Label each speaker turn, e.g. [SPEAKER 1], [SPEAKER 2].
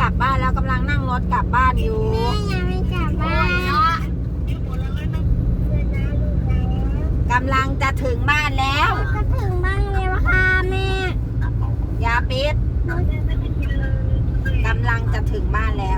[SPEAKER 1] กลับบ้านแล้วกำลังนั่งรถกลับบ้านอยู่ แม่
[SPEAKER 2] ยังไม่กลับบ้าน
[SPEAKER 1] กำลังจะถึงบ้านแล้ว
[SPEAKER 2] ก็ถึงบ้านแล้วค่ะแม่
[SPEAKER 1] ยาปิด
[SPEAKER 3] ก
[SPEAKER 1] ำลังจะถึงบ้านแล้ว